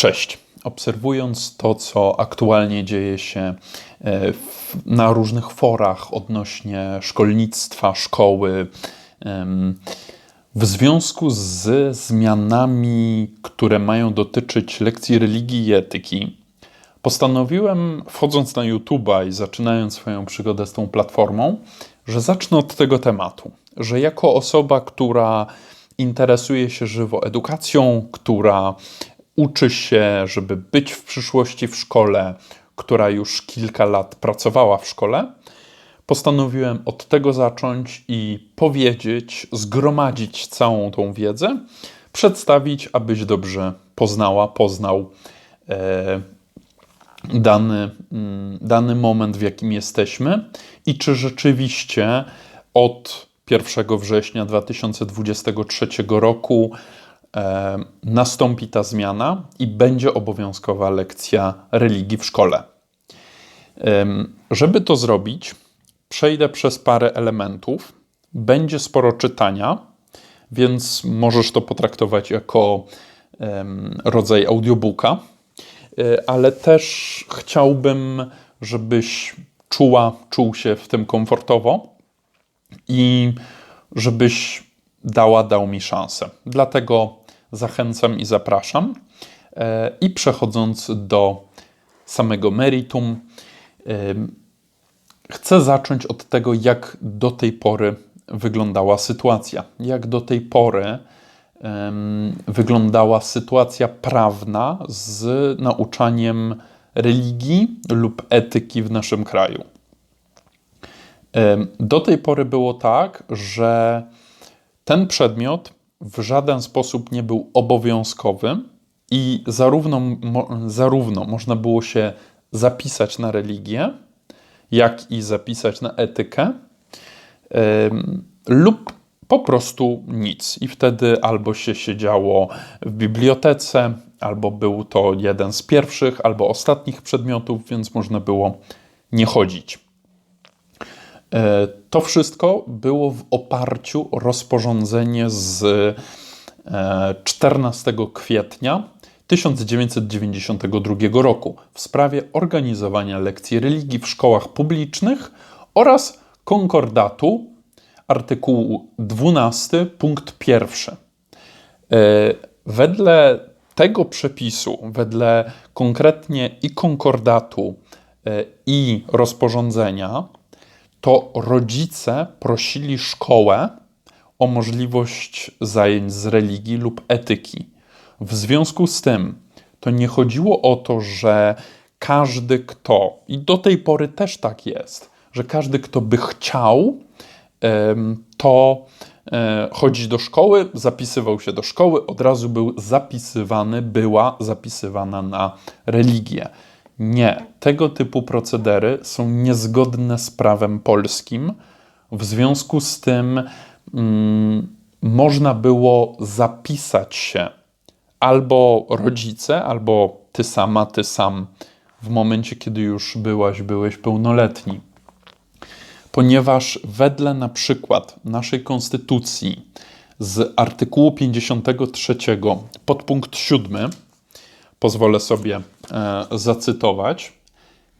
Cześć. Obserwując to, co aktualnie dzieje się e, na różnych forach odnośnie szkolnictwa, szkoły, w związku z zmianami, które mają dotyczyć lekcji religii i etyki, postanowiłem, wchodząc na YouTube'a i zaczynając swoją przygodę z tą platformą, że zacznę od tego tematu. Że jako osoba, która interesuje się żywo edukacją, która uczy się, żeby być w przyszłości w szkole, która już kilka lat pracowała w szkole, postanowiłem od tego zacząć i powiedzieć, zgromadzić całą tą wiedzę, przedstawić, abyś dobrze poznała, poznał e, dany, mm, dany moment, w jakim jesteśmy i czy rzeczywiście od 1 września 2023 roku nastąpi ta zmiana i będzie obowiązkowa lekcja religii w szkole. E, żeby to zrobić, przejdę przez parę elementów. Będzie sporo czytania, więc możesz to potraktować jako e, rodzaj audiobooka, e, ale też chciałbym, żebyś czuła, czuł się w tym komfortowo i żebyś dała, dał mi szansę. Dlatego zachęcam i zapraszam. E, I przechodząc do samego meritum, e, chcę zacząć od tego, jak do tej pory wyglądała sytuacja. Jak do tej pory wyglądała sytuacja prawna z nauczaniem religii lub etyki w naszym kraju. Do tej pory było tak, że ten przedmiot w żaden sposób nie był obowiązkowy i zarówno, zarówno można było się zapisać na religię, jak i zapisać na etykę, lub po prostu nic. I wtedy albo się siedziało w bibliotece, albo był to jeden z pierwszych, albo ostatnich przedmiotów, więc można było nie chodzić. E, to wszystko było w oparciu o rozporządzenie z 14 e, kwietnia 1992 roku w sprawie organizowania lekcji religii w szkołach publicznych oraz konkordatu artykułu 12 punkt 1. E, wedle tego przepisu, wedle konkretnie i konkordatu i rozporządzenia, to rodzice prosili szkołę o możliwość zajęć z religii lub etyki. W związku z tym to nie chodziło o to, że każdy kto, i do tej pory też tak jest, że każdy kto by chciał, to e, chodzić do szkoły, zapisywał się do szkoły, od razu był zapisywany, była zapisywana na religię. Nie, tego typu procedery są niezgodne z prawem polskim. W związku z tym mm, można było zapisać się albo rodzice, albo ty sama, ty sam w momencie, kiedy już byłaś, byłeś pełnoletni. Ponieważ wedle na przykład naszej konstytucji z artykułu 53 podpunkt 7 pozwolę sobie e, zacytować.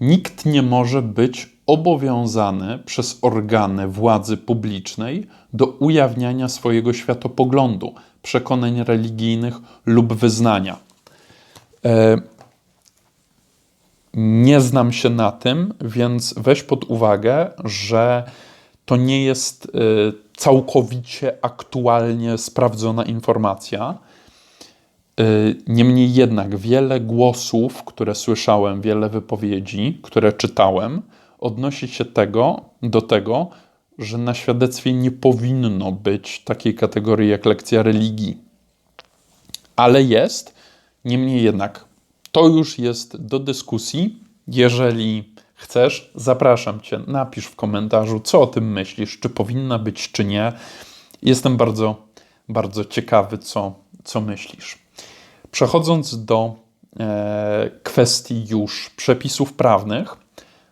Nikt nie może być obowiązany przez organy władzy publicznej do ujawniania swojego światopoglądu, przekonań religijnych lub wyznania. E, nie znam się na tym, więc weź pod uwagę, że to nie jest e, całkowicie aktualnie sprawdzona informacja niemniej jednak wiele głosów, które słyszałem, wiele wypowiedzi, które czytałem, odnosi się tego, do tego, że na świadectwie nie powinno być takiej kategorii jak lekcja religii. Ale jest, niemniej jednak to już jest do dyskusji. Jeżeli chcesz, zapraszam Cię, napisz w komentarzu, co o tym myślisz, czy powinna być, czy nie. Jestem bardzo, bardzo ciekawy, co, co myślisz. Przechodząc do e, kwestii już przepisów prawnych,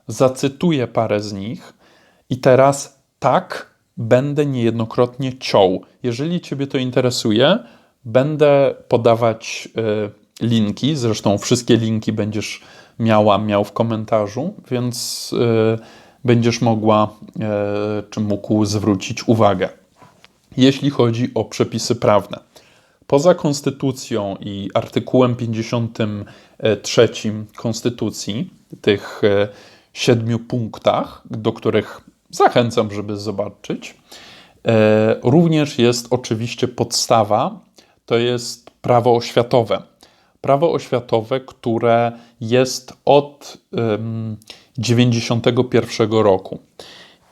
zacytuję parę z nich i teraz tak będę niejednokrotnie ciął. Jeżeli Ciebie to interesuje, będę podawać linki. Zresztą wszystkie linki będziesz miała, miał w komentarzu, więc yy, będziesz mogła yy, czy mógł zwrócić uwagę. Jeśli chodzi o przepisy prawne. Poza konstytucją i artykułem 53 konstytucji, tych yy, siedmiu punktach, do których zachęcam, żeby zobaczyć, również jest oczywiście podstawa, to jest prawo oświatowe prawo oświatowe, które jest od um, 91 roku.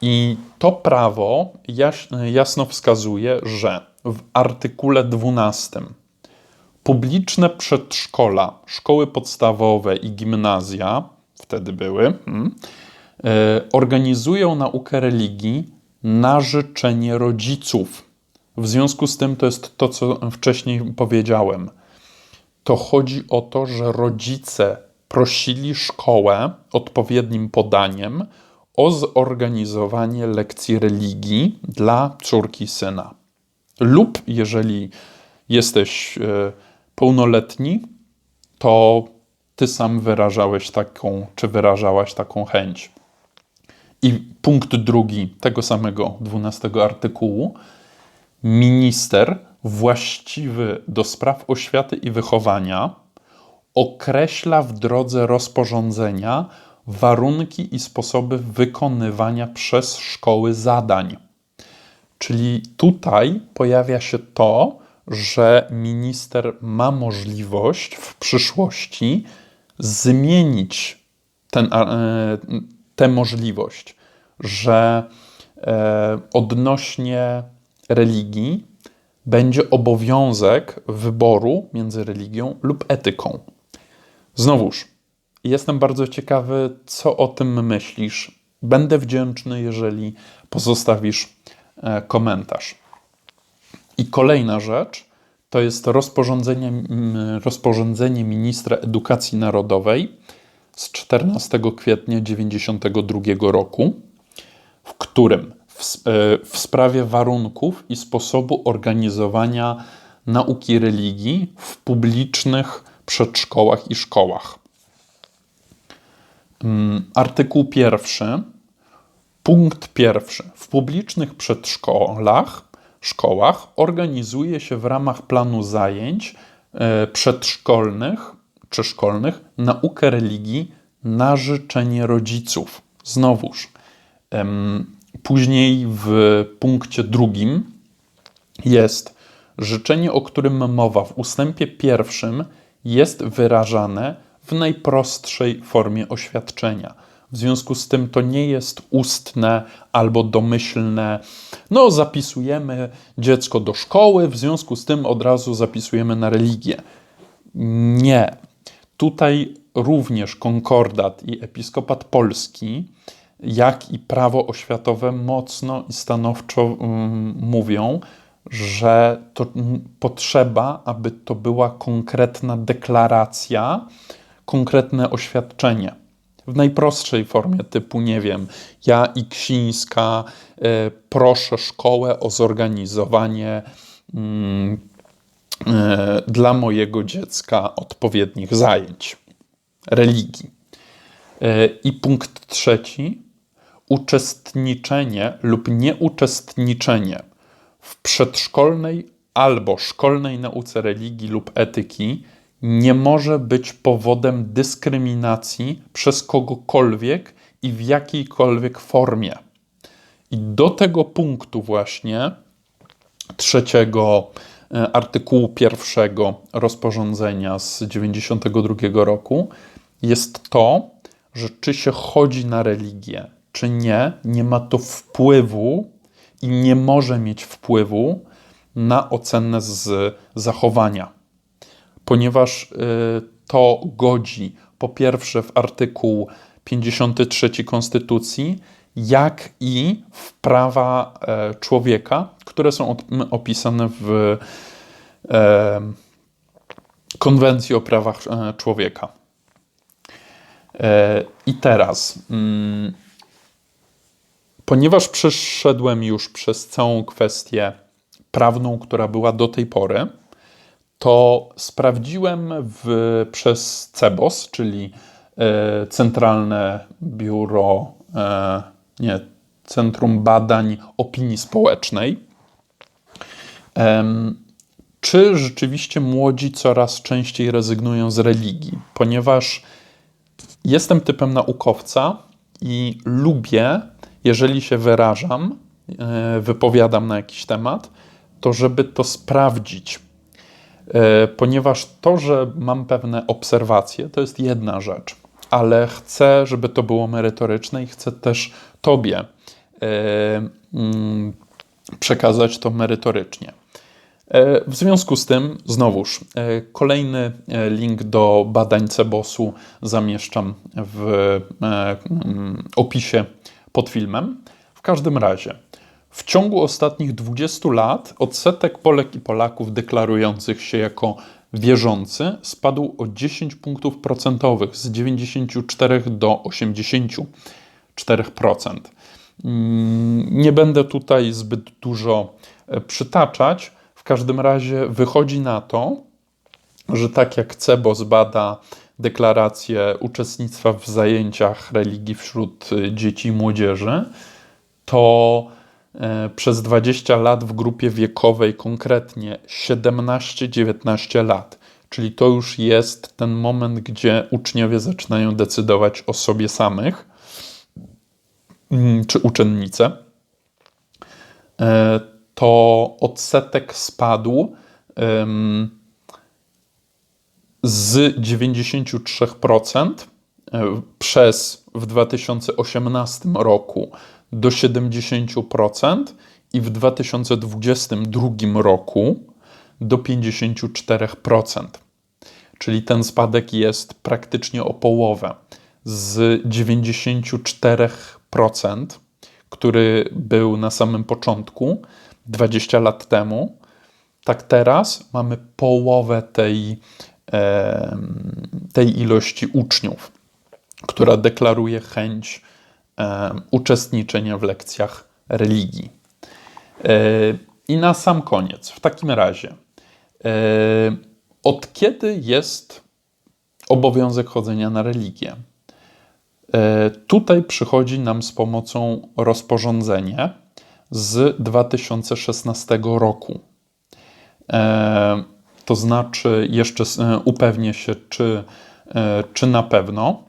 I to prawo jasno wskazuje, że w artykule 12 publiczne przedszkola, szkoły podstawowe i gimnazja, wtedy były, hmm, organizują naukę religii na życzenie rodziców. W związku z tym to jest to, co wcześniej powiedziałem – to chodzi o to, że rodzice prosili szkołę odpowiednim podaniem o zorganizowanie lekcji religii dla córki syna. Lub jeżeli jesteś e, pełnoletni, to ty sam wyrażałeś taką, czy wyrażałaś taką chęć. I punkt drugi tego samego 12 artykułu. Minister właściwy do spraw oświaty i wychowania określa w drodze rozporządzenia warunki i sposoby wykonywania przez szkoły zadań. Czyli tutaj pojawia się to, że minister ma możliwość w przyszłości zmienić ten, e, tę możliwość, że e, odnośnie religii będzie obowiązek wyboru między religią lub etyką. Znowuż, jestem bardzo ciekawy, co o tym myślisz. Będę wdzięczny, jeżeli pozostawisz komentarz. I kolejna rzecz to jest rozporządzenie, rozporządzenie ministra edukacji narodowej z 14 kwietnia 1992 roku, w którym w, e, w sprawie warunków i sposobu organizowania nauki religii w publicznych przedszkołach i szkołach. Mm, artykuł pierwszy, punkt pierwszy. W publicznych przedszkolach, szkołach organizuje się w ramach planu zajęć e, przedszkolnych czy szkolnych naukę religii na życzenie rodziców. Znowuż, Później w punkcie drugim jest życzenie, o którym mowa w ustępie pierwszym, jest wyrażane w najprostszej formie oświadczenia. W związku z tym to nie jest ustne albo domyślne. No, zapisujemy dziecko do szkoły, w związku z tym od razu zapisujemy na religię. Nie. Tutaj również konkordat i episkopat polski jak i prawo oświatowe mocno i stanowczo um, mówią, że to potrzeba, aby to była konkretna deklaracja, konkretne oświadczenie. W najprostszej formie, typu, nie wiem, ja i Ksińska y, proszę szkołę o zorganizowanie y, y, dla mojego dziecka odpowiednich zajęć religii. E, I punkt trzeci uczestniczenie lub nieuczestniczenie w przedszkolnej albo szkolnej nauce religii lub etyki nie może być powodem dyskryminacji przez kogokolwiek i w jakiejkolwiek formie. I do tego punktu właśnie trzeciego e, artykułu pierwszego rozporządzenia z 92 roku jest to, że czy się chodzi na religię, czy nie, nie ma to wpływu i nie może mieć wpływu na ocenę z zachowania, ponieważ y, to godzi po pierwsze w artykuł 53 Konstytucji, jak i w prawa e, człowieka, które są opisane w e, Konwencji o prawach e, człowieka. I teraz, mm, ponieważ przeszedłem już przez całą kwestię prawną, która była do tej pory, to sprawdziłem w, przez CEBOS, czyli e, Centralne Biuro, e, nie, Centrum Badań Opinii Społecznej, czy rzeczywiście młodzi coraz częściej rezygnują z religii, ponieważ jestem typem naukowca i lubię, jeżeli się wyrażam, e, wypowiadam na jakiś temat, to żeby to sprawdzić. E, ponieważ to, że mam pewne obserwacje, to jest jedna rzecz, ale chcę, żeby to było merytoryczne i chcę też Tobie e, mm, przekazać to merytorycznie. E, w związku z tym, znowuż, kolejny link do badań Cebosu zamieszczam w mm, opisie pod filmem. W każdym razie, w ciągu ostatnich 20 lat odsetek Polek i Polaków deklarujących się jako wierzący spadł o 10 punktów procentowych z 94 do 84%. Mm, nie będę tutaj zbyt dużo przytaczać każdym razie wychodzi na to, że tak jak CEBOS bada deklarację uczestnictwa w zajęciach religii wśród y, dzieci i młodzieży, to e, przez 20 lat w grupie wiekowej, konkretnie 17-19 lat, czyli to już jest ten moment, gdzie uczniowie zaczynają decydować o sobie samych, mm, czy uczennice. E, to odsetek spadł z 93% e, przez w 2018 roku do 70% i w 2022 roku do 54%. Czyli ten spadek jest praktycznie o połowę. Z 94%, który był na samym początku, 20 lat temu, tak teraz mamy połowę tej, tej ilości uczniów, która deklaruje chęć uczestniczenia w lekcjach religii. E, I na sam koniec, w takim razie, e, od kiedy jest obowiązek chodzenia na religię? E, tutaj przychodzi nam z pomocą rozporządzenie, z 2016 roku. To znaczy, jeszcze upewnię się, czy, czy na pewno.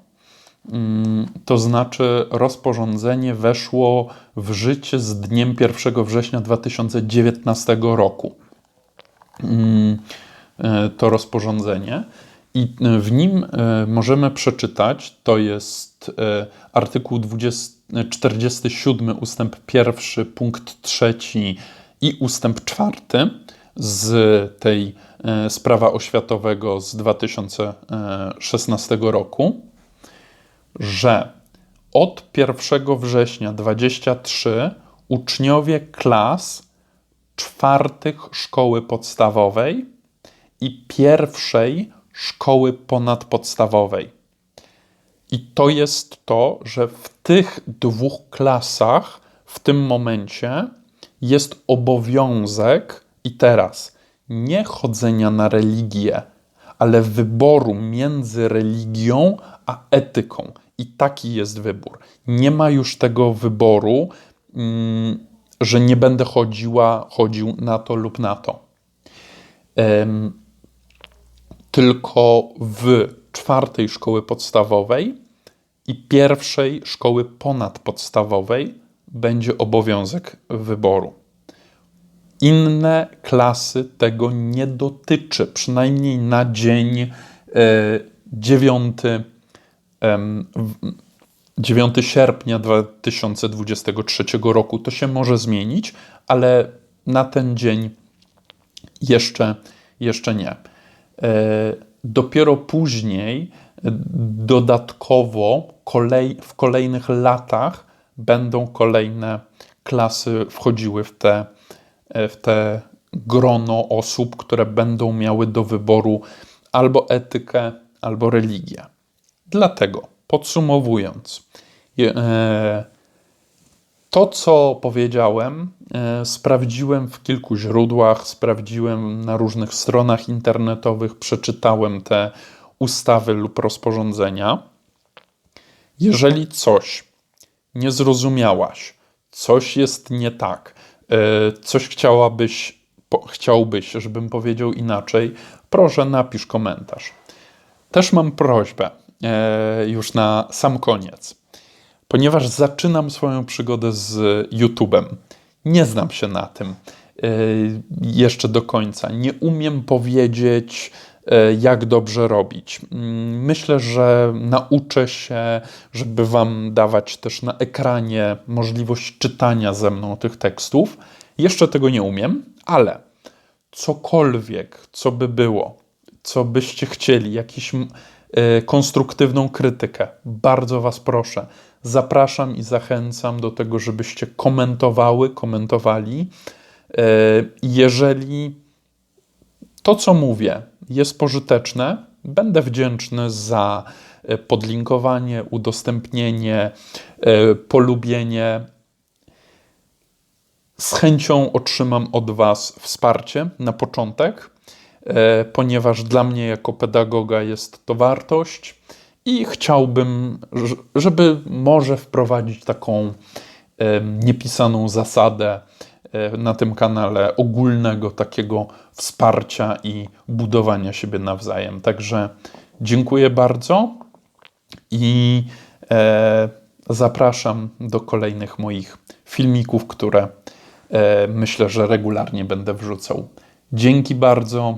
Mm, to znaczy, rozporządzenie weszło w życie z dniem 1 września 2019 roku. Mm, to rozporządzenie. I w nim możemy przeczytać, to jest artykuł 20, 47 ustęp 1 punkt 3 i ustęp 4 z tej e, sprawa oświatowego z 2016 roku, że od 1 września 23 uczniowie klas czwartych szkoły podstawowej i pierwszej szkoły ponadpodstawowej i to jest to, że w tych dwóch klasach w tym momencie jest obowiązek i teraz nie chodzenia na religię, ale wyboru między religią a etyką. I taki jest wybór. Nie ma już tego wyboru, mm, że nie będę chodziła, chodził na to lub na to. tylko w czwartej szkoły podstawowej i pierwszej szkoły ponadpodstawowej będzie obowiązek wyboru. Inne klasy tego nie dotyczy, przynajmniej na dzień e, 9, e, 9 sierpnia 2023 roku. To się może zmienić, ale na ten dzień jeszcze, jeszcze nie. E, Dopiero później, dodatkowo kolej, w kolejnych latach, będą kolejne klasy wchodziły w te, w te grono osób, które będą miały do wyboru albo etykę, albo religię. Dlatego, podsumowując, e, To, co powiedziałem, e, sprawdziłem w kilku źródłach, sprawdziłem na różnych stronach internetowych, przeczytałem te ustawy lub rozporządzenia. Jeżeli coś nie zrozumiałaś, coś jest nie tak, e, coś chciałabyś, chciałbyś, żebym powiedział inaczej, proszę napisz komentarz. Też mam prośbę, już na sam koniec ponieważ zaczynam swoją przygodę z YouTube'em. Nie znam się na tym e, jeszcze do końca. Nie umiem powiedzieć, e, jak dobrze robić. Mm, myślę, że nauczę się, żeby Wam dawać też na ekranie możliwość czytania ze mną tych tekstów. Jeszcze tego nie umiem, ale cokolwiek, co by było, co byście chcieli, jakąś e, konstruktywną krytykę, bardzo Was proszę zapraszam i zachęcam do tego, żebyście komentowały, komentowali. E, jeżeli to, co mówię, jest pożyteczne, będę wdzięczny za e, podlinkowanie, udostępnienie, polubienie. Z chęcią otrzymam od Was wsparcie na początek, ponieważ dla mnie jako pedagoga jest to wartość i chciałbym, żeby może wprowadzić taką niepisaną zasadę e, na tym kanale ogólnego takiego wsparcia i budowania siebie nawzajem. Także dziękuję bardzo i e, zapraszam do kolejnych moich filmików, które e, myślę, że regularnie będę wrzucał. Dzięki bardzo